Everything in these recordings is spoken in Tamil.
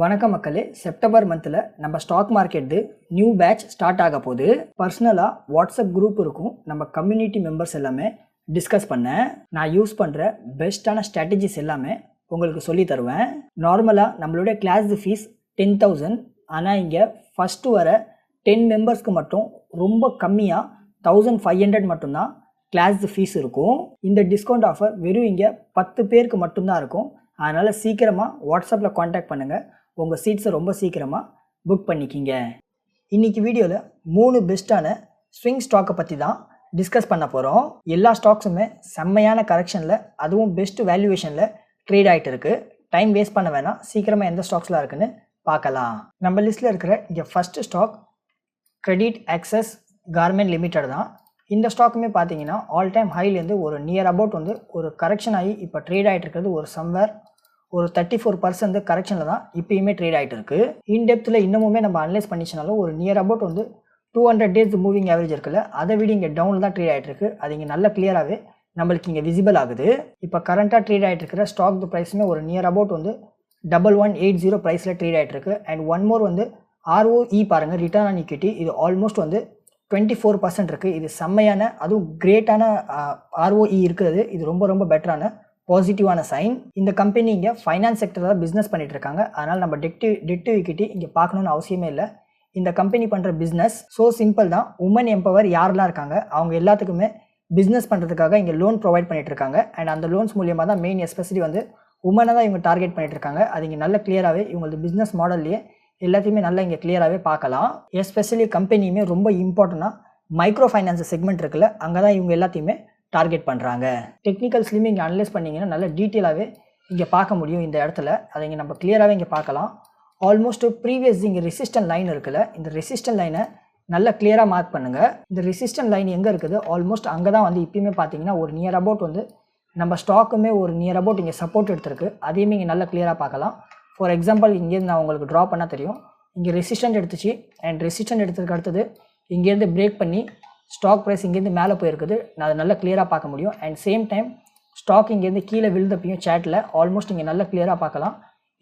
வணக்கம் மக்களே. செப்டம்பர் மந்தில் நம்ம stock market new batch start ஆக போது பர்சனலாக வாட்ஸ்அப் குரூப் இருக்கும். நம்ம கம்யூனிட்டி மெம்பர்ஸ் எல்லாமே டிஸ்கஸ் பண்ணேன். நான் யூஸ் பண்ணுற பெஸ்ட்டான ஸ்ட்ராட்டஜிஸ் எல்லாமே உங்களுக்கு சொல்லி தருவேன். நார்மலாக நம்மளுடைய கிளாஸ் ஃபீஸ் டென் தௌசண்ட் ஆனால் இங்கே ஃபஸ்ட்டு வர டென் மெம்பர்ஸ்க்கு மட்டும் ரொம்ப கம்மியாக தௌசண்ட் ஃபைவ் ஹண்ட்ரட் மட்டும்தான் கிளாஸ் ஃபீஸ் இருக்கும். இந்த டிஸ்கவுண்ட் ஆஃபர் வெறும் இங்கே பத்து பேருக்கு மட்டும்தான் இருக்கும். அதனால் சீக்கிரமாக வாட்ஸ்அப்பில் காண்டாக்ட் பண்ணுங்கள் உங்கள் சீட்ஸை ரொம்ப சீக்கிரமாக புக் பண்ணிக்கிங்க. இன்றைக்கி வீடியோவில் மூணு பெஸ்ட்டான ஸ்விங் ஸ்டாக்கை பற்றி தான் டிஸ்கஸ் பண்ண போகிறோம் எல்லா ஸ்டாக்ஸுமே செம்மையான கரெக்ஷனில் அதுவும் பெஸ்ட் வேல்யூவேஷனில் ட்ரேட் ஆகிட்டு இருக்குது டைம் வேஸ்ட் பண்ண வேணாம். சீக்கிரமாக எந்த ஸ்டாக்ஸ்லாம் இருக்குன்னு பார்க்கலாம். நம்ம லிஸ்ட்டில் இருக்கிற இங்கே first stock credit access garment limited தான். இந்த ஸ்டாக்குமே பார்த்தீங்கன்னா ஆல் டைம் ஹைலேருந்து ஒரு நியர் அபவுட் வந்து ஒரு கரெக்ஷன் ஆகி இப்போ ட்ரேட் ஆகிட்டு இருக்கிறது ஒரு சம்வேர் ஒரு தேர்ட்டி ஃபோர் பர்சன்ட் கரெக்ஷனில் தான் இப்பயுமே ட்ரேட் ஆகிட்டு இருக்கு இன்டெப்த்தில் இன்னமுமே நம்ம அனலைஸ் பண்ணிச்சுனாலும் ஒரு நியர் அபவுட் வந்து two hundred days moving average இருக்குல்ல அதை விட இங்கே டவுனில் தான் ட்ரேட் ஆகிட்டு இருக்கு அது இங்கே நல்ல கிளியராகவே நம்மளுக்கு இங்கே விசிபிள் ஆகுது. இப்போ கரண்ட்டாக ட்ரேட் ஆகிட்டு இருக்கிற ஸ்டாக் ப்ரைஸுமே ஒரு நியர் அபவுட் வந்து டபுள் ஒன் எயிட் ஜீரோ ப்ரைஸில் ட்ரேட் ஆகிட்டு இருக்கு அண்ட் ஒன் மோர் வந்து ஆர்ஓஇ பாருங்கள் ரிட்டர்ன் ஆன் இக்விட்டி இது ஆல்மோஸ்ட் வந்து டுவெண்ட்டி ஃபோர் பர்சன்ட் இருக்குது இது செம்மையான அதுவும் கிரேட்டான ஆர்ஓஇ இருக்கிறது. இது ரொம்ப ரொம்ப பெட்டரான பாசிட்டிவான சைன். இந்த கம்பெனி இங்கே ஃபைனான்ஸ் செக்டரில் தான் பிஸ்னஸ் பண்ணிட்டு இருக்காங்க. அதனால் நம்ம டெக்டி டெட்டு இக்விட்டி இங்கே பார்க்கணுன்னு அவசியமே இல்லை. இந்த கம்பெனி பண்ணுற பிஸ்னஸ் ஸோ சிம்பிள் தான். உமன் எம்பவர் யாரெல்லாம் இருக்காங்க? அவங்க எல்லாத்துக்குமே பிஸ்னஸ் பண்ணுறதுக்காக இங்கே லோன் ப்ரொவைட் பண்ணிட்டு இருக்காங்க. அண்ட் அந்த லோன்ஸ் மூலியமாக தான் மெயின் எஸ்பெஷலி வந்து உமனை தான் இவங்க டார்கெட் பண்ணிட்டு இருக்காங்க. அது இங்கே நல்ல கிளியராகவே இவங்களது பிஸ்னஸ் மாடல்லையே எல்லாத்தையுமே நல்லா இங்கே கிளியராகவே பார்க்கலாம். எஸ்பெஷலி கம்பெனியுமே ரொம்ப இம்பார்ட்டண்ட்டாக மைக்ரோ ஃபைனான்ஸ் செக்மெண்ட் இருக்குல்ல அங்கே தான் இவங்க எல்லாத்தையுமே டார்கெட் பண்ணுறாங்க டெக்னிக்கல்ஸ்லையுமே இங்கே அனலைஸ் பண்ணிங்கன்னா நல்ல டீட்டெயிலாகவே இங்கே பார்க்க முடியும் இந்த இடத்துல. அதை இங்கே நம்ம கிளியராகவே இங்கே பார்க்கலாம். ஆல்மோஸ்ட் ப்ரீவியஸ் இங்கே ரெசிஸ்டன் லைன் இருக்குல்ல இந்த ரெசிஸ்டன் லைனை நல்லா கிளியராக மார்க் பண்ணுங்கள் இந்த ரெசிஸ்டன் லைன் எங்கே இருக்குது? ஆல்மோஸ்ட் அங்கே தான் வந்து இப்பயுமே பார்த்தீங்கன்னா ஒரு நியர் அபவுட் வந்து நம்ம ஸ்டாக்குமே ஒரு நியர் அபவுட் இங்கே சப்போர்ட் எடுத்திருக்கு. அதையுமே இங்கே நல்லா கிளியராக பார்க்கலாம். ஃபார் எக்ஸாம்பிள் இங்கேருந்து நான் உங்களுக்கு ட்ரா பண்ணால் தெரியும். இங்கே ரெசிஸ்டன்ட் எடுத்துச்சு. அண்ட் ரெசிஸ்டன்ட் எடுத்ததுக்கு அடுத்தது இங்கேருந்து பிரேக் பண்ணி ஸ்டாக் ப்ரைஸ் இங்கேருந்து மேலே போயிருக்குது. நான் அதை நல்லா கிளியராக பார்க்க முடியும். அண்ட் சேம் டைம் ஸ்டாக் இங்கேருந்து கீழே விழுந்தப்பையும் சேட்டில் ஆல்மோஸ்ட் இங்கே நல்லா கிளியராக பார்க்கலாம்.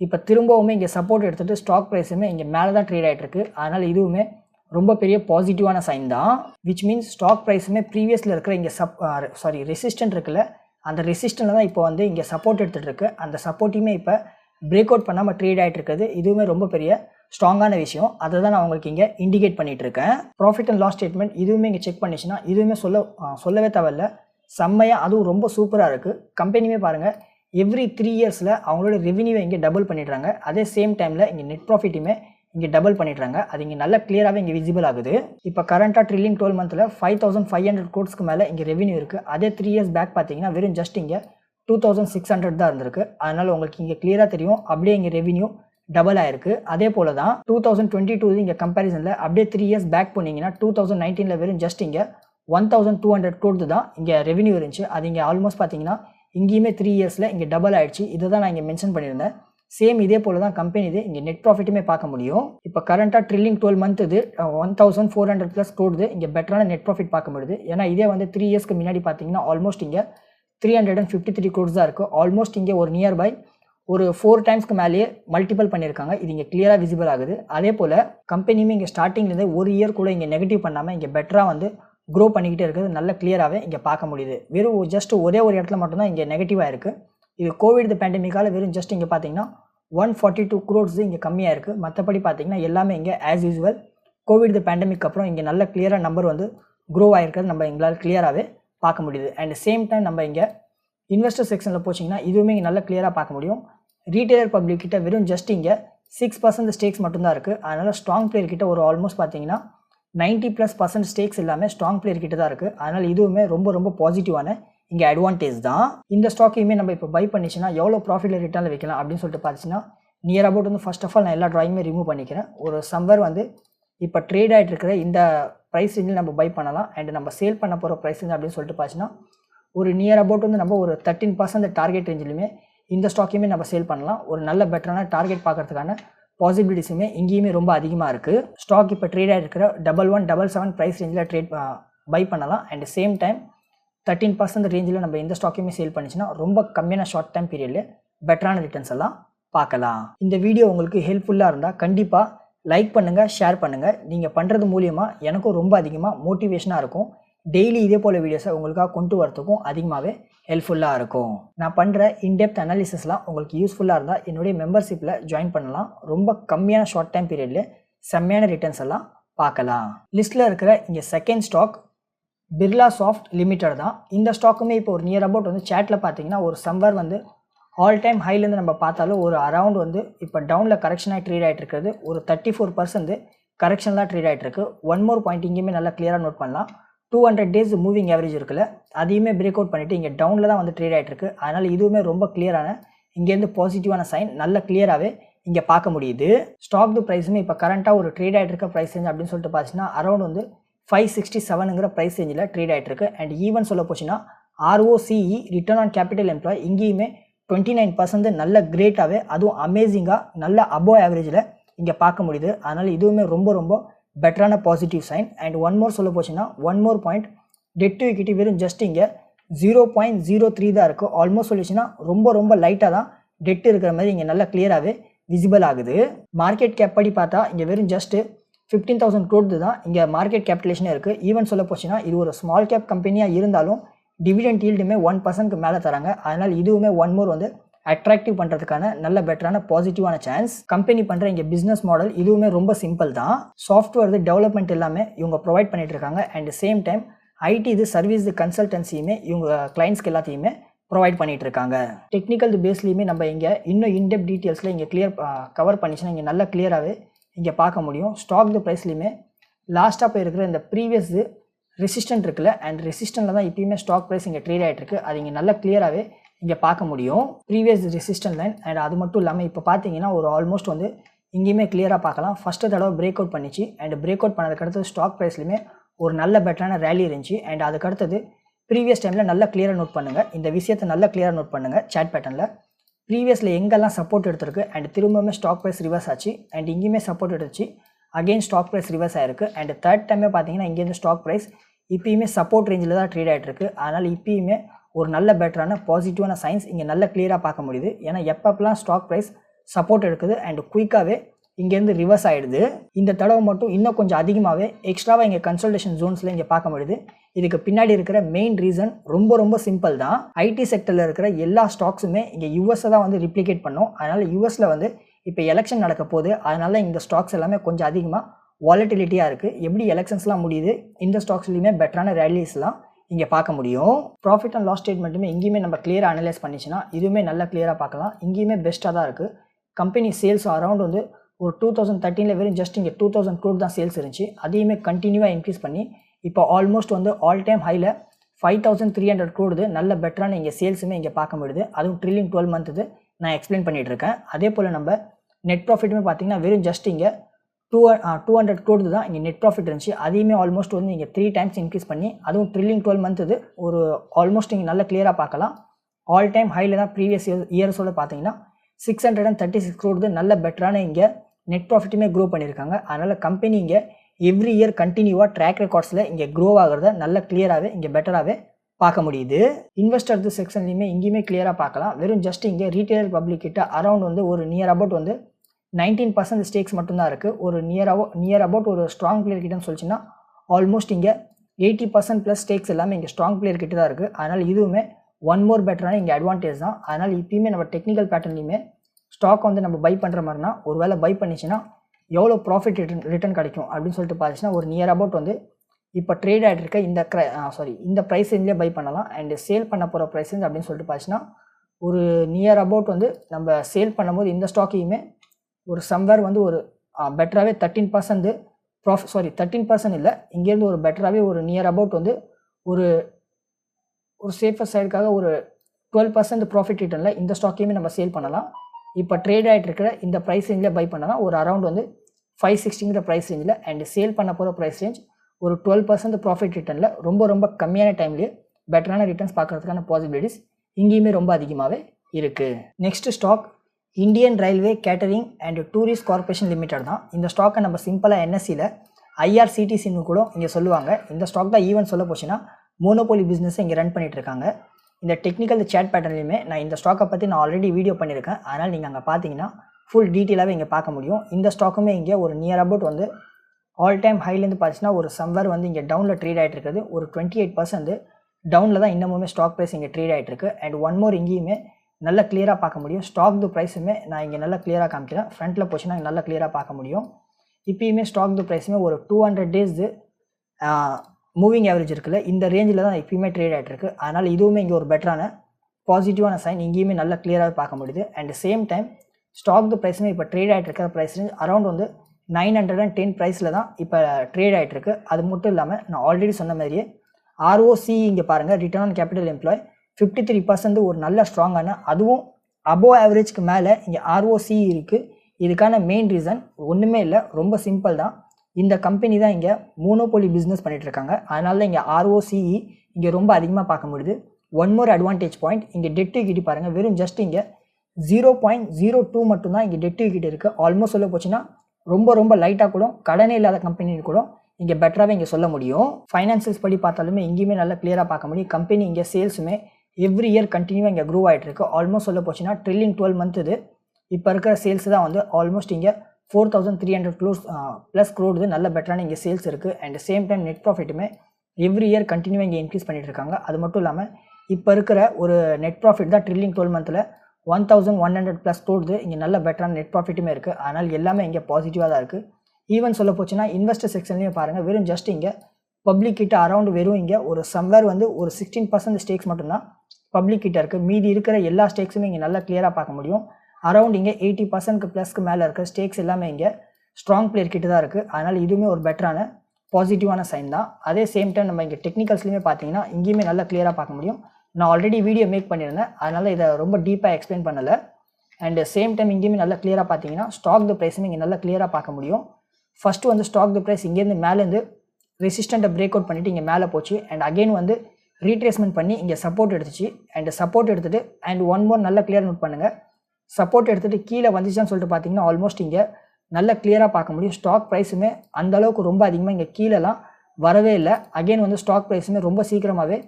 இப்போ திரும்பவுமே இங்கே சப்போர்ட் எடுத்துகிட்டு ஸ்டாக் ப்ரைஸுமே இங்கே மேலே தான் ட்ரேட் ஆகிட்டு இருக்கு. அதனால் இதுவுமே ரொம்ப பெரிய பாசிட்டிவான சைன் தான். விச் மீன்ஸ் ஸ்டாக் ப்ரைஸுமே ப்ரீவியஸில் இருக்கிற இங்கே சப் சாரி ரெசிஸ்டன்ட் இருக்குல்ல அந்த ரெசிஸ்டன்ட்டில் தான் இப்போ வந்து இங்கே சப்போர்ட் எடுத்துகிட்டு இருக்கு. அந்த சப்போர்ட்டையுமே இப்போ பிரேக் அவுட் பண்ணாமல் ட்ரேட் ஆகிட்டு இருக்குது இதுவுமே ரொம்ப பெரிய ஸ்ட்ராங்கான விஷயம். அதை தான் நான் உங்களுக்கு இங்கே இண்டிகேட் பண்ணிகிட்டு இருக்கேன் ப்ராஃபிட் அண்ட் லாஸ் ஸ்டேட்மெண்ட் இதுவுமே இங்கே செக் பண்ணிச்சுன்னா இதுவுமே சொல்ல சொல்லவே தேவையில்ல. செம்மையாக அதுவும் ரொம்ப சூப்பராக இருக்குது கம்பெனியுமே பாருங்கள் எவ்ரி த்ரீ இயர்ஸில் அவங்களோட ரெவன்யூவை இங்கே டபுள் பண்ணிடுறாங்க. அதே சேம் டைமில் இங்கே நெட் ப்ராஃபிட்டுமே இங்கே டபுள் பண்ணிடுறாங்க. அது இங்கே நல்ல கிளியராகவே இங்கே விசிபிள் ஆகுது. இப்போ கரண்ட்டாக ட்ரில்லிங் டுவெல் மந்தில் ஃபைவ் தௌசண்ட் ஃபைவ் ஹண்ட்ரட் கோட்ஸ்க்கு மேலே இங்கே ரெவன்யூ இருக்குது அதே த்ரீ இயர்ஸ் பேக் பார்த்தீங்கன்னா வெறும் ஜஸ்ட் இங்கே டூ தௌசண்ட் சிக்ஸ் ஹண்ட்ரட் தான் இருந்திருக்கு. அதனால் உங்களுக்கு இங்கே கிளியராக தெரியும். அப்படியே இங்கே ரெவன்யூ டபுள் ஆயிருக்கு. அதே போல தான் டூ தௌசண்ட் டுவெண்ட்டி டூ இங்கே கம்பேரிசனில் அப்படியே த்ரீ இயர்ஸ் பேக் போனீங்கன்னா டூ தௌசண்ட் நைன்டீனில் வெறும் ஜஸ்ட் இங்கே one thousand two hundred crore தான் இங்கே ரெவன்யூ இருந்துச்சு. அது இங்கே ஆல்மோஸ்ட் பார்த்தீங்கன்னா இங்கேயுமே த்ரீ இயர்ஸில் இங்கே டபுள் ஆயிடுச்சு. இதை தான் நான் இங்கே மென்ஷன் பண்ணியிருந்தேன். சேம் இதே போல தான் கம்பெனி இது. இங்கே நெட் ப்ராஃபிட்டுமே பார்க்க முடியும். இப்போ கரண்ட்டாக ட்ரில்லிங் டுவெல் மந்த் இது one thousand four hundred plus கோடுது இங்கே பெட்டரான நெட் ப்ராஃபிட் பார்க்க முடியுது. ஏன்னா இதே வந்து த்ரீ இயர்ஸ்க்கு முன்னாடி பார்த்தீங்கன்னா ஆல்மோஸ்ட் இங்கே three hundred and fifty three crores தான் இருக்குது ஆல்மோஸ்ட் இங்கே ஒரு நியர்பை ஒரு ஃபோர் டைம்ஸ்க்கு மேலேயே மல்டிபிள் பண்ணியிருக்காங்க. இது இங்கே கிளியராக விசிபிள் ஆகுது. அதே போல் கம்பெனியுமே இங்கே ஸ்டார்டிங்லேருந்து ஒரு இயர் கூட இங்கே நெகட்டிவ் பண்ணாமல் இங்கே பெட்டராக வந்து க்ரோ பண்ணிக்கிட்டே இருக்குது. நல்ல கிளியராகவே இங்கே பார்க்க முடியுது. வெறும் ஜஸ்ட் ஒரே ஒரு இடத்துல மட்டும்தான் இங்கே நெகட்டிவாக இருக்குது இது கோவிட் பேண்டமிக்கால் வெறும் ஜஸ்ட் இங்கே பார்த்தீங்கன்னா ஒன் ஃபார்ட்டி டூ க்ரோட்ஸ் இங்கே கம்மியாக இருக்குது மற்றபடி பார்த்தீங்கன்னா எல்லாமே இங்கே ஆஸ் யூஸ்வல் கோவிட் பேண்டமிக் அப்புறம் இங்கே நல்ல கிளியராக நம்பர் வந்து க்ரோ ஆகிருக்கிறது நம்ம எங்களால் கிளியராகவே பார்க்க முடியுது. அண்ட் சேம் டைம் நம்ம இங்கே இன்வெஸ்டர் செக்ஷனில் போச்சிங்கன்னா இதுவுமே இங்கே நல்லா கிளியராக பார்க்க முடியும். ரீட்டைலர் பப்ளிக் கிட்ட வெறும் ஜஸ்ட் இங்கே சிக்ஸ் பர்சன்ட் ஸ்டேக்ஸ் மட்டும்தான் இருக்குது அதனால் ஸ்ட்ராங் பிளேயர் கிட்ட ஒரு ஆல்மோஸ்ட் பார்த்தீங்கன்னா நைன்ட்டி ப்ளஸ் பர்சன்ட் ஸ்டேக்ஸ் எல்லாமே ஸ்ட்ராங் பிளேயர் கிட்ட தான் இருக்குது அதனால் இதுவுமே ரொம்ப ரொம்ப பாசிட்டிவான இங்கே அட்வான்டேஜ் தான். இந்த ஸ்டாக்கையுமே நம்ம இப்போ பை பண்ணிச்சுன்னா எவ்வளோ ப்ராஃபிட்டில் ரிட்டர்னில் வைக்கலாம் அப்படின்னு சொல்லிட்டு பார்த்துச்சுன்னா நியர் அபவுட் வந்து ஃபர்ஸ்ட் ஆஃப் ஆல் நான் எல்லா ட்ராயிங்குமே ரிமூவ் பண்ணிக்கிறேன். ஒரு சம்மர் வந்து இப்போ ட்ரேட் ஆகிட்டு இருக்கிற இந்த ப்ரைஸ் ரேஞ்சில் நம்ம பை பண்ணலாம். அண்ட் நம்ம சேல் பண்ண போகிற ப்ரைஸ் ரேஞ்ச் அப்படின்னு சொல்லிட்டு பார்த்துச்சுன்னா ஒரு நியர் அபவுட் வந்து நம்ம ஒரு தேர்ட்டின் பர்சன்ட் டார்கெட் ரேஞ்சிலுமே இந்த ஸ்டாக்கையுமே நம்ம சேல் பண்ணலாம். ஒரு நல்ல பெட்டரான டார்கெட் பார்க்கறதுக்கான பாசிபிலிட்டிஸுமே இங்கேயுமே ரொம்ப அதிகமாக இருக்குது ஸ்டாக் இப்போ trade ஆகிருக்கிற double one double seven price ரேஞ்சில் ட்ரேட் பை பண்ணலாம். And same time thirteen percent ரேஞ்சில் நம்ம எந்த ஸ்டாக்கையுமே சேல் பண்ணிச்சுன்னா ரொம்ப கம்மியான ஷார்ட் டைம் பீரியடில் பெட்டரான ரிட்டர்ன்ஸ் எல்லாம் பார்க்கலாம். இந்த வீடியோ உங்களுக்கு ஹெல்ப்ஃபுல்லாக இருந்தால் கண்டிப்பாக லைக் பண்ணுங்கள் ஷேர் பண்ணுங்கள் நீங்கள் பண்ணுறது மூலியமாக எனக்கும் ரொம்ப அதிகமாக மோட்டிவேஷனாக இருக்கும். டெய்லி இதே போல் வீடியோஸை உங்களுக்காக கொண்டு வரத்துக்கும் அதிகமாகவே ஹெல்ப்ஃபுல்லாக இருக்கும். நான் பண்ணுற இன்டெப்த் அனாலிசிஸ்லாம் உங்களுக்கு யூஸ்ஃபுல்லாக இருந்தால் என்னுடைய மெம்பர்ஷிப்பில் ஜாயின் பண்ணலாம். ரொம்ப கம்மியான ஷார்ட் டைம் பீரியடில் செம்மையான ரிட்டர்ன்ஸ் எல்லாம் பார்க்கலாம். லிஸ்ட்டில் இருக்கிற இங்கே second stock Birla soft limited தான். இந்த ஸ்டாக்குமே இப்போ ஒரு நியர் அபவுட் வந்து சேட்டில் பார்த்தீங்கன்னா ஒரு சம்வர் வந்து ஆல் டைம் ஹைலேருந்து நம்ம பார்த்தாலும் ஒரு அரவுண்ட் வந்து இப்போ டவுனில் கரெக்ஷனாக ட்ரீட் ஆகிட்டு இருக்கிறது ஒரு தேர்ட்டி ஃபோர் பர்சன்ட் கரெக்ஷன் தான் ட்ரீட் ஆகிட்டு இருக்கு. ஒன் மோர் பாயிண்ட் இங்கேயுமே நல்லா கிளியராக நோட் பண்ணலாம். Two hundred days moving average இருக்குல்ல அதையுமே பிரேக் அவுட் பண்ணிவிட்டு இங்கே டவுனில் தான் வந்து ட்ரீட் ஆகிட்டு இருக்கு. அதனால் இதுவுமே ரொம்ப கிளியரான இங்கேருந்து பாசிட்டிவான சைன் நல்ல கிளியராகவே இங்கே பார்க்க முடியுது. ஸ்டாக் ப்ரைஸுமே இப்போ கரண்ட்டாக ஒரு ட்ரேட் ஆகிட்டு இருக்க ப்ரைஸ் ரேஞ்ச் அப்படின்னு சொல்லிட்டு பார்த்தீங்கன்னா அரௌண்ட் வந்து ஃபைவ் சிக்ஸ்டி செவனுங்கிற ப்ரைஸ் ரேஞ்சில் ட்ரேட் ஆகிட்டு இருக்கு. அண்ட் ஈவன் சொல்ல போச்சுன்னா ROCE return on capital employ இங்கேயுமே டுவெண்ட்டி நைன் பர்சன்ட் நல்ல கிரேட்டாகவே அதுவும் அமேசிங்காக நல்ல அபோவ் ஆவரேஜில் இங்கே பார்க்க முடியுது. அதனால் இதுவுமே ரொம்ப ரொம்ப பெட்டரான positive sign and one more சொல்ல போச்சுன்னா one more point debt to equity வெறும் ஜஸ்ட் இங்கே ஜீரோ பாயிண்ட் ஜீரோ த்ரீ தான் இருக்குது ஆல்மோஸ்ட் சொல்லிச்சுன்னா ரொம்ப ரொம்ப லைட்டாக தான் டெட் இருக்கிற மாதிரி இங்கே நல்லா கிளியராகவே விசிபிள் ஆகுது. மார்க்கெட் கேப் படி பார்த்தா இங்கே வெறும் ஜஸ்ட் ஃபிஃப்டீன் தௌசண்ட் க்ரோட் தான் இங்கே மார்க்கெட் கேபிட்டலேஷனே இருக்குது ஈவன் சொல்ல போச்சுன்னா இது ஒரு ஸ்மால் கேப் கம்பெனியாக இருந்தாலும் டிவிடெண்ட் ஈல்டுமே ஒன் பர்சன்ட்க்கு மேலே தராங்க. அதனால் இதுவுமே ஒன் மோர் வந்து அட்ராக்டிவ் பண்ணுறதுக்கான நல்ல பெட்டரான பாசிட்டிவான சான்ஸ் கம்பெனி பண்ணுற இங்கே பிஸ்னஸ் மாடல் இதுவுமே ரொம்ப சிம்பிள் தான். சாஃப்ட்வேர் டெவலப்மெண்ட் எல்லாமே இவங்க ப்ரொவைட் பண்ணிட்டு இருக்காங்க. அண்ட் சேம் டைம் ஐடி இது சர்வீஸ் கன்சல்டன்சியுமே இவங்க கிளைண்ட்ஸ்க்கு எல்லாத்தையுமே ப்ரொவைட் பண்ணிட்டு இருக்காங்க. டெக்னிக்கல் பேஸ்லேயுமே நம்ம இங்கே இன்னும் இன்டெப் டீட்டெயில்ஸில் இங்கே கிளியர் கவர் பண்ணிச்சுன்னா இங்கே நல்லா கிளியராகவே இங்கே பார்க்க முடியும். ஸ்டாக் ப்ரைஸ்லையுமே லாஸ்ட்டாக போய் இருக்கிற இந்த ப்ரீவியஸ் ரெசிஸ்டன்ட் இருக்குல்ல அண்ட் ரெசிஸ்டன்ட்ல தான் இப்பயுமே ஸ்டாக் ப்ரைஸ் இங்கே ட்ரேட் ஆகிட்டு இருக்கு அது இங்கே நல்லா கிளியராகவே இங்கே பார்க்க முடியும். ப்ரீவியஸ் ரெசிஸ்டன்ட் லைன் அண்ட் அது மட்டும் இல்லாமல் இப்போ பார்த்தீங்கன்னா ஒரு ஆல்மோஸ்ட் வந்து இங்கேயுமே கிளியராக பார்க்கலாம். ஃபஸ்ட்டு தடவை பிரேக் அவுட் பண்ணிச்சு அண்ட் பிரேக் அவுட் பண்ணதுக்கடுத்து ஸ்டாக் ப்ரைஸ்லையுமே ஒரு நல்ல பெட்டரான ரேலி இருந்துச்சு. அண்ட் அதுக்கு அடுத்தது ப்ரீவியஸ் டைமில் நல்லா கிளியராக நோட் பண்ணுங்கள் இந்த விஷயத்தை நல்லா கிளியராக நோட் பண்ணுங்கள் சேட் பேட்டர்னில் ப்ரீவியஸில் எங்கெல்லாம் சப்போர்ட் எடுத்திருக்கு அண்ட் திரும்பவுமே ஸ்டாக் ப்ரைஸ் ரிவர்ஸ் ஆச்சு. அண்ட் இங்கேயுமே சப்போர்ட் எடுத்துச்சு. அகெயின் ஸ்டாக் ப்ரைஸ் ரிவர்ஸ் ஆயிருக்கு. அண்ட் தேர்ட் டைமே பார்த்தீங்கன்னா இங்கேருந்து ஸ்டாக் ப்ரைஸ் இப்பயுமே சப்போர்ட் ரேஞ்சில் தான் ட்ரேட் ஆகிட்டு இருக்கு. அதனால் இப்பயுமே ஒரு நல்ல பெட்டரான பாசிட்டிவான சைன்ஸ் இங்கே நல்ல கிளியராக பார்க்க முடியுது. ஏன்னா எப்பப்பெல்லாம் ஸ்டாக் ப்ரைஸ் சப்போர்ட் எடுக்குது அண்ட் குயிக்காகவே இங்கேருந்து ரிவர்ஸ் ஆகிடுது இந்த தடவை மட்டும் இன்னும் கொஞ்சம் அதிகமாகவே எக்ஸ்ட்ராவாக இங்கே கன்சல்டேஷன் ஜோன்ஸில் இங்கே பார்க்க முடியுது. இதுக்கு பின்னாடி இருக்கிற மெயின் ரீசன் ரொம்ப ரொம்ப சிம்பிள் தான். ஐடி செக்டரில் இருக்கிற எல்லா ஸ்டாக்ஸுமே இங்கே யூஎஸை தான் வந்து ரிப்ளிகேட் பண்ணும். அதனால் யூஎஸில் வந்து இப்போ எலெக்ஷன் நடக்க போகுது. அதனால் இந்த ஸ்டாக்ஸ் எல்லாமே கொஞ்சம் அதிகமாக வாலட்டிலிட்டியாக இருக்குது எப்படி எலெக்ஷன்ஸ்லாம் முடியுது? இந்த ஸ்டாக்ஸ்லையுமே பெட்டரான ரேலிஸ்லாம் இங்கே பார்க்க முடியும். ப்ராஃபிட் அண்ட் லாஸ் ஸ்டேட்மெண்ட்டுமே எங்கேயுமே நம்ம கிளியராக அனலைஸ் பண்ணிச்சுன்னா இதுவுமே நல்லா கிளியராக பார்க்கலாம். இங்கேயுமே பெஸ்ட்டாக தான் இருக்குது கம்பெனி சேல்ஸ் அரௌண்ட் வந்து ஒரு டூ தௌசண்ட் தேர்ட்டீனில் வெறும் ஜஸ்ட் இங்கே டூ தௌசண்ட் க்ரோட் தான் சேல்ஸ் இருந்துச்சு. அதையுமே கண்டினியூவாக இன்க்ரீஸ் பண்ணி இப்போ ஆல்மோஸ்ட் வந்து ஆல் டைம் ஹையில் ஃபைவ் தௌசண்ட் த்ரீ ஹண்ட்ரட் க்ரோடுது நல்ல பெட்டரான இங்கே சேல்ஸுமே இங்கே பார்க்க முடியுது. அதுவும் ட்ரில்லிங் டுவெல் மந்த்து நான் எக்ஸ்பிளைன் பண்ணிகிட்டு இருக்கேன். அதே போல் நம்ம நெட் ப்ராஃபிட்டுமே பார்த்தீங்கன்னா வெறும் ஜஸ்ட் இங்கே டூ டூ ஹண்ட்ரட் கோடி தான் இங்கே நெட் ப்ராஃபிட் இருந்துச்சு. அதையுமே ஆல்மோஸ்ட் வந்து இங்கே த்ரீ டைம்ஸ் இன்க்ரீஸ் பண்ணி அதுவும் ட்ரில்லிங் டுவெல் மந்த் இது ஒரு ஆல்மோஸ்ட் இங்கே நல்லா கிளியராக பார்க்கலாம். ஆல் டைம் ஹையில் தான் ப்ரீவியஸ் இயர் இயர்ஸோட பார்த்தீங்கன்னா six hundred and thirty six crore நல்ல பெட்டரான இங்கே நெட் ப்ராஃபிட்டுமே க்ரோ பண்ணியிருக்காங்க. அதனால் கம்பெனி இங்கே எவ்ரி இயர் கண்டினியூவாக ட்ராக் ரெக்கார்ட்ஸில் இங்கே க்ரோ ஆகிறத நல்ல கிளியராகவே இங்கே பெட்டராகவே பார்க்க முடியுது. இன்வெஸ்டர்ஸ் செக்ஷன்லையுமே இங்கேயுமே கிளியராக பார்க்கலாம். வெறும் ஜஸ்ட் இங்கே ரீட்டைலர் பப்ளிக் கிட்ட அரௌண்ட் வந்து ஒரு நியர் அபவுட் வந்து நைன்டீன் பர்சன்ட் ஸ்டேக்ஸ் மட்டும்தான் இருக்குது ஒரு நியர் அவோ நியர் அபவுட் ஒரு ஸ்ட்ராங் பிளேயர் கிட்டன்னு சொல்லிச்சுன்னா ஆல்மோஸ்ட் இங்கே எயிட்டி பர்சன்ட் ப்ளஸ் ஸ்டேக்ஸ் எல்லாமே இங்கே ஸ்ட்ராங் பிளேயர் கிட்ட தான் இருக்குது அதனால் இதுவுமே ஒன் மோர் பெட்டரான இங்கே அட்வான்டேஜ் தான். அதனால் இப்பயுமே நம்ம டெக்னிக்கல் பேட்டர்ன்லையுமே ஸ்டாக் வந்து நம்ம பை பண்ணுற மாதிரினா ஒரு வேளை பை பண்ணிச்சுன்னா எவ்வளோ ப்ராஃபிட் ரிட்டன் ரிட்டர்ன் கிடைக்கும் அப்படின்னு சொல்லிட்டு பார்த்துச்சுன்னா ஒரு நியர் அபவுட் வந்து இப்போ ட்ரேட் ஆகிட்டு இருக்க இந்த க்ரை சாரி இந்த ப்ரைஸ் ரேஞ்சிலே பை பண்ணலாம். அண்ட் சேல் பண்ண போகிற ப்ரைஸ் ரேஞ்ச் அப்படின்னு சொல்லிட்டு பார்த்துச்சுன்னா ஒரு நியர் அபவுட் வந்து நம்ம சேல் பண்ணும்போது இந்த ஸ்டாக்கையுமே ஒரு சம்வேர் வந்து ஒரு பெட்டராகவே தேர்ட்டீன் பர்சன்ட் ப்ராஃப் சாரி தேர்ட்டீன் பர்சன்ட் இல்லை இங்கேருந்து ஒரு பெட்டராகவே ஒரு நியர் அபவுட் வந்து ஒரு ஒரு சேஃபர் சைடுக்காக ஒரு டுவெல் பர்சன்ட் ப்ராஃபிட் ரிட்டனில் இந்த ஸ்டாக்கையுமே நம்ம சேல் பண்ணலாம். இப்போ ட்ரேட் ஆகிட்டு இருக்கிற இந்த ப்ரைஸ் ரேஞ்சில் பை பண்ணலாம். ஒரு அரௌண்ட் வந்து ஃபைவ் சிக்ஸ்டிங்கிற ப்ரைஸ் ரேஞ்சில் அண்ட் சேல் பண்ண போகிற ப்ரைஸ் ரேஞ்ச் ஒரு டுவெல் பர்சன்ட் ப்ராஃபிட் ரிட்டர்னில் ரொம்ப ரொம்ப கம்மியான டைம்லேயே பெட்டரான ரிட்டர்ன்ஸ் பார்க்கறதுக்கான பாசிபிலிட்டிஸ் இங்கேயுமே ரொம்ப அதிகமாகவே இருக்குது next stock Indian railway catering and tourist corporation limited தான். இந்த ஸ்டாக்கை நம்ம சிம்பிளாக என்எஸ்சியில் ஐஆர்சிடிசின்னு கூட இங்கே சொல்லுவாங்க. இந்த ஸ்டாக் தான் ஈவன் சொல்ல போச்சுன்னா மோனோபோலி பிஸ்னஸை இங்கே ரன் பண்ணிகிட்டு இருக்காங்க. இந்த டெக்னிக்கல் சேட் பேட்டர்லையுமே நான் இந்த ஸ்டாக்கை பற்றி நான் ஆல்ரெடி வீடியோ பண்ணியிருக்கேன். அதனால் நீங்கள் அங்கே பார்த்தீங்கன்னா ஃபுல் டீட்டெயிலாகவே இங்கே பார்க்க முடியும். இந்த ஸ்டாக்குமே இங்கே ஒரு நியர் அபவுட் வந்து ஆல் டைம் ஹைலேருந்து பார்த்தீங்கன்னா ஒரு சம்வர் வந்து இங்கே டவுனில் ட்ரேட் ஆகிட்டு இருக்குது. ஒரு டுவெண்ட்டி எயிட் பர்சன்ட் டவுனில் தான் இன்னமுமே ஸ்டாக் ப்ரைஸ் இங்கே ட்ரேட் ஆகிட்டு இருக்கு. அண்ட் ஒன் மோர் இங்கேயுமே நல்லா கிளியராக பார்க்க முடியும். ஸ்டாக் து ப்ரைஸுமே நான் இங்கே நல்லா கிளியராக காமிக்கிறேன். ஃப்ரண்ட்டில் போச்சுன்னா நல்லா கிளியராக பார்க்க முடியும். இப்பயுமே ஸ்டாக் து ப்ரைஸுமே ஒரு two hundred days moving average இருக்குல்ல இந்த ரேஞ்சில் தான் இப்பயுமே ட்ரேட் ஆகிட்டு இருக்கு அதனால் இதுவுமே இங்கே ஒரு பெட்டரான பாசிட்டிவான சைன் இங்கேயுமே நல்லா கிளியராக பார்க்க முடியுது. அண்ட் சேம் டைம் ஸ்டாக் து ப்ரைஸுமே இப்போ ட்ரேட் ஆகிட்டு இருக்கிற ப்ரைஸ் ரேஞ்ச் அரௌண்ட் வந்து நைன் ஹண்ட்ரட் அண்ட் டென் ப்ரைஸில் தான் இப்போ ட்ரேட் ஆகிட்டு இருக்கு அது மட்டும் இல்லாமல் நான் ஆல்ரெடி சொன்ன மாதிரியே ஆர்ஓசி இங்கே பாருங்கள் return on capital employ fifty three percent ஒரு நல்ல ஸ்ட்ராங்கான அதுவும் அபோவ் ஆவரேஜ்க்கு மேலே இங்கே ஆர்ஓசி இருக்குது இதுக்கான மெயின் ரீசன் ஒன்றுமே இல்லை ரொம்ப சிம்பிள் தான். இந்த கம்பெனி தான் இங்கே மோனோபோலி பிஸ்னஸ் பண்ணிகிட்ருக்காங்க இருக்காங்க. அதனால தான் இங்கே ஆர்ஓசிஇ இங்கே ரொம்ப அதிகமாக பார்க்க முடியுது. ஒன் மோர் அட்வான்டேஜ் பாயிண்ட் இங்கே டெட் ஈக்விட்டி பாருங்கள் வெறும் ஜஸ்ட் இங்கே ஜீரோ பாயிண்ட் ஜீரோ டூ மட்டும்தான் இங்கே டெட் ஈக்விட்டி இருக்குது ஆல்மோஸ்ட் சொல்ல போச்சுன்னா ரொம்ப ரொம்ப லைட்டாக கூட கடனே இல்லாத கம்பெனின்னு கூட இங்கே பெட்டராகவே இங்கே சொல்ல முடியும். ஃபைனான்சியல்ஸ் படி பார்த்தாலுமே இங்கேயுமே நல்லா கிளியராக பார்க்க முடியும். கம்பெனி இங்கே சேல்ஸுமே எவ்ரி இயர் கண்டினியூவாக இங்கே க்ரோ ஆகிட்டு இருக்குது ஆல்மோஸ்ட் சொல்ல போச்சுன்னா ட்ரில்லிங் டுவெல் மந்த் இது. இப்போ இருக்கிற சேல்ஸ் தான் வந்து ஆல்மோஸ்ட் இங்கே four thousand three hundred close plus க்ரோடுது நல்ல பெட்டரான இங்கே சேல்ஸ் இருக்குது அண்ட் சேம் டைம் நெட் ப்ராஃபிட்டுமே எவ்ரி இயர் கண்டினியூவாக இங்கே இன்க்ரீஸ் பண்ணிட்டு இருக்காங்க. அது மட்டும் இல்லாமல் இப்போ இருக்கிற ஒரு நெட் ப்ராஃபிட் தான் ட்ரில்லிங் டுவெல் மந்தில் one thousand one hundred plus க்ரோடுது இங்கே நல்ல பெட்டரான நெட் ப்ராஃபிட்டுமே இருக்குது அதனால் எல்லாமே இங்கே பாசிட்டிவாக தான் இருக்குது ஈவன் சொல்ல போச்சுன்னா இன்வெஸ்டர் செக்ஷன்லேயும் பாருங்கள் வெறும் ஜஸ்ட் இங்கே பப்ளிக் கிட்ட அரௌண்ட் வெறும் இங்கே ஒரு சம்வேர் வந்து ஒரு சிக்ஸ்டீன் பர்சன்ட் ஸ்டேக்ஸ் மட்டும்தான் பப்ளிக் கிட்ட இருக்குது மீதி இருக்கிற எல்லா ஸ்டேக்ஸுமே இங்கே நல்லா கிளியராக பார்க்க முடியும். அரௌண்ட் இங்கே எயிட்டி பர்சன்ட்க்கு ப்ளஸ்க்கு மேலே இருக்க ஸ்டேக்ஸ் எல்லாமே இங்கே ஸ்ட்ராங் பிளேயர் கிட்ட தான் இருக்குது அதனால் இதுவுமே ஒரு பெட்டரான பாசிட்டிவான சைன் தான். அதே சேம் டைம் நம்ம இங்கே டெக்னிக்கல்ஸ்லையுமே பார்த்தீங்கன்னா இங்கேயுமே நல்லா கிளியராக பார்க்க முடியும். நான் ஆல்ரெடி வீடியோ மேக் பண்ணியிருந்தேன். அதனால் இதை ரொம்ப டீப்பாக எக்ஸ்பிளைன் பண்ணலை. அண்ட் சேம் டைம் இங்கேயுமே நல்லா கிளியராக பார்த்தீங்கன்னா ஸ்டாக் த ப்ரைஸுமே இங்கே நல்லா கிளியராக பார்க்க முடியும். ஃபஸ்ட்டு வந்து ஸ்டாக் த ப்ரைஸ் இங்கேருந்து மேலேருந்து ரெசிஸ்டண்ட்டை பிரேக் அவுட் பண்ணிவிட்டு இங்கே மேலே போச்சு. அண்ட் அகைன் வந்து ரீட்ரேஸ்மெண்ட் பண்ணி இங்கே சப்போர்ட் எடுத்துச்சு. அண்ட் சப்போர்ட் எடுத்துகிட்டு அண்ட் ஒன் மோர் நல்லா கிளியர் நோட் பண்ணுங்கள் சப்போர்ட் எடுத்துகிட்டு கீழே வந்துச்சான்னு சொல்லிட்டு பார்த்தீங்கன்னா ஆல்மோஸ்ட் இங்கே நல்லா கிளியராக பார்க்க முடியும். ஸ்டாக் ப்ரைஸுமே அந்த அளவுக்கு ரொம்ப அதிகமாக இங்கே கீழேலாம் வரவே இல்லை. அகைன் வந்து ஸ்டாக் ப்ரைஸுமே ரொம்ப சீக்கிரமாகவே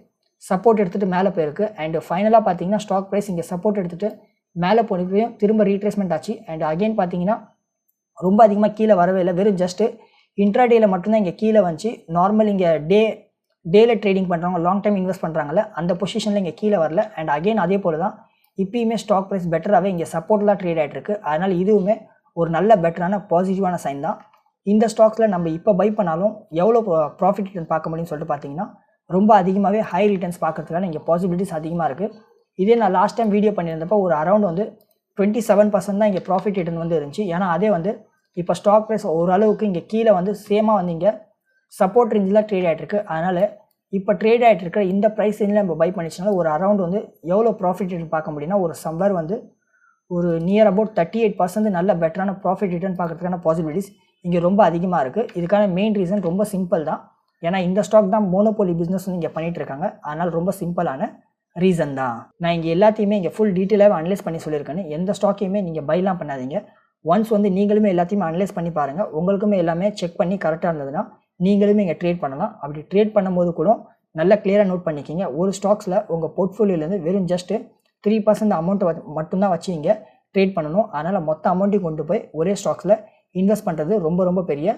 சப்போர்ட் எடுத்துகிட்டு மேலே போயிருக்கு. அண்ட் ஃபைனலாக பார்த்தீங்கன்னா ஸ்டாக் ப்ரைஸ் இங்கே சப்போர்ட் எடுத்துகிட்டு மேலே போனப்பையும் திரும்ப ரீட்ரேஸ்மெண்ட் ஆச்சு. அண்ட் அகைன் பார்த்தீங்கன்னா ரொம்ப அதிகமாக கீழே வரவே இல்லை. வெறும் ஜஸ்ட்டு இன்ட்ராடேயில் மட்டும்தான் இங்கே கீழே வந்துச்சு. நார்மல் இங்கே டே டேல ட்ரேடிங் பண்ணுறவங்க லாங் டைம் இன்வெஸ்ட் பண்ணுறாங்கல்ல அந்த பொசிஷனில் இங்கே கீழே வரல. அண்ட் அகைன் அதே போல் தான் இப்பயுமே ஸ்டாக் ப்ரைஸ் பெட்டராகவே இங்கே சப்போர்ட்லாம் ட்ரேட் ஆகிட்டு இருக்கு. அதனால் இதுவுமே ஒரு நல்ல பெட்டரான பாசிட்டிவான சைன் தான். இந்த ஸ்டாக்ஸில் நம்ம இப்போ பை பண்ணாலும் எவ்வளோ ப்ராஃபிட் ரிட்டர்ன் பார்க்க முடியும்னு சொல்லிட்டு பார்த்தீங்கன்னா ரொம்ப அதிகமாகவே ஹை ரிட்டர்ன்ஸ் பார்க்குறதுக்கான இங்கே பாசிபிலிட்டிஸ் அதிகமாக இருக்குது இதே நான் லாஸ்ட் டைம் வீடியோ பண்ணியிருந்தப்போ ஒரு அரௌண்ட் வந்து டுவெண்ட்டி செவன் பர்சன்ட் தான் இங்கே ப்ராஃபிட் ரிட்டர்ன் வந்து இருந்துச்சு. ஏன்னா அதே வந்து இப்போ ஸ்டாக் ப்ரைஸ் ஓரளவுக்கு இங்கே கீழே வந்து சேமாக வந்து இங்கே சப்போர்ட் ரேஞ்சில் ட்ரேட் ஆகிட்டு இருக்கு அதனால் இப்போ ட்ரேட் ஆகிட்டு இருக்கிற இந்த ப்ரைஸ் ரேஞ்சில் நம்ம பை பண்ணிச்சுனால ஒரு அரௌண்ட் வந்து எவ்வளோ ப்ராஃபிட் ரிட்டர்ன் பார்க்க முடியும்னா ஒரு சம்வர் வந்து ஒரு near about thirty eight percent நல்ல பெட்டரான ப்ராஃபிட் ரிட்டர்ன் பார்க்குறதுக்கான பாசிபிலிட்டிஸ் இங்கே ரொம்ப அதிகமாக இருக்குது இதுக்கான மெயின் ரீசன் ரொம்ப சிம்பிள் தான். ஏன்னா இந்த ஸ்டாக் தான் மோனோபோலி பிஸ்னஸ் வந்து இங்கே பண்ணிகிட்டு இருக்காங்க. அதனால் ரொம்ப சிம்பிளான ரீசன் தான். நான் இங்கே எல்லாத்தையுமே இங்கே ஃபுல் டீட்டெயிலாக அனலைஸ் பண்ணி சொல்லியிருக்கேன்னு எந்த ஸ்டாக்கையுமே நீங்கள் பைலாம் பண்ணாதீங்க. ஒன்ஸ் வந்து நீங்களுமே எல்லாத்தையுமே அனலைஸ் பண்ணி பாருங்கள் உங்களுக்குமே எல்லாமே செக் பண்ணி கரெக்டாக இருந்ததுன்னா நீங்களுமே இங்கே ட்ரேட் பண்ணலாம். அப்படி ட்ரேட் பண்ணும்போது கூட நல்லா கிளியராக நோட் பண்ணிக்கிங்க. ஒரு ஸ்டாக்ஸில் உங்கள் போர்ட்ஃபோலியோலேருந்து வெறும் ஜஸ்ட்டு த்ரீ பர்சன்ட் அமௌண்ட்டை மட்டும்தான் வச்சு இங்கே ட்ரேட் பண்ணணும். அதனால் மொத்த அமௌண்ட்டையும் கொண்டு போய் ஒரே ஸ்டாக்ஸில் இன்வெஸ்ட் பண்ணுறது ரொம்ப ரொம்ப பெரிய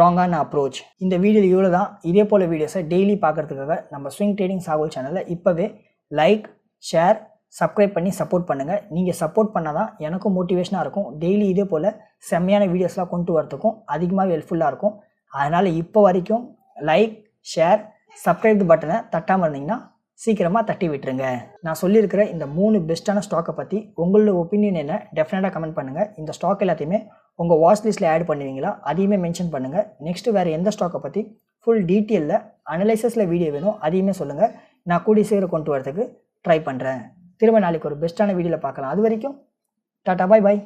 ராங்கான அப்ரோச் இந்த வீடியோ இவ்வளோ தான். இதே போல் வீடியோஸை டெய்லி பார்க்குறதுக்காக நம்ம ஸ்விங் ட்ரேடிங் சாகுல் சேனலில் இப்போவே லைக் ஷேர் சப்ஸ்கிரைப் பண்ணி சப்போர்ட் பண்ணுங்கள் நீங்கள் சப்போர்ட் பண்ணால் தான் எனக்கும் மோட்டிவேஷனாக இருக்கும். டெய்லி இதே போல் செம்மையான வீடியோஸ்லாம் கொண்டு வரதுக்கும் அதிகமாக ஹெல்ப்ஃபுல்லாக இருக்கும். அதனால் இப்போ வரைக்கும் லைக் ஷேர் சப்ஸ்கிரைப் பட்டனை தட்டாமல் இருந்தீங்கன்னா சீக்கிரமாக தட்டி விட்டுருங்க. நான் சொல்லியிருக்கிற இந்த மூணு பெஸ்ட்டான ஸ்டாக்கை பற்றி உங்களோட ஒப்பீனியன் என்ன? டெஃபினட்டாக கமெண்ட் பண்ணுங்கள் இந்த ஸ்டாக் எல்லாத்தையுமே உங்கள் வாட்ச் லிஸ்ட்டில் ஆட் பண்ணுவீங்களா? அதையுமே மென்ஷன் பண்ணுங்கள் நெக்ஸ்ட்டு வேறு எந்த ஸ்டாக்கை பற்றி ஃபுல் டீட்டெயிலில் அனலைசஸில் வீடியோ வேணும் அதையுமே சொல்லுங்கள் நான் கூடிய சீக்கிரம் கொண்டு வரதுக்கு ட்ரை பண்ணுறேன் திரும்ப நாளைக்கு ஒரு பெஸ்ட்டான வீடியோவில் பார்க்கலாம். அது வரைக்கும் டாட்டா பாய் பாய்.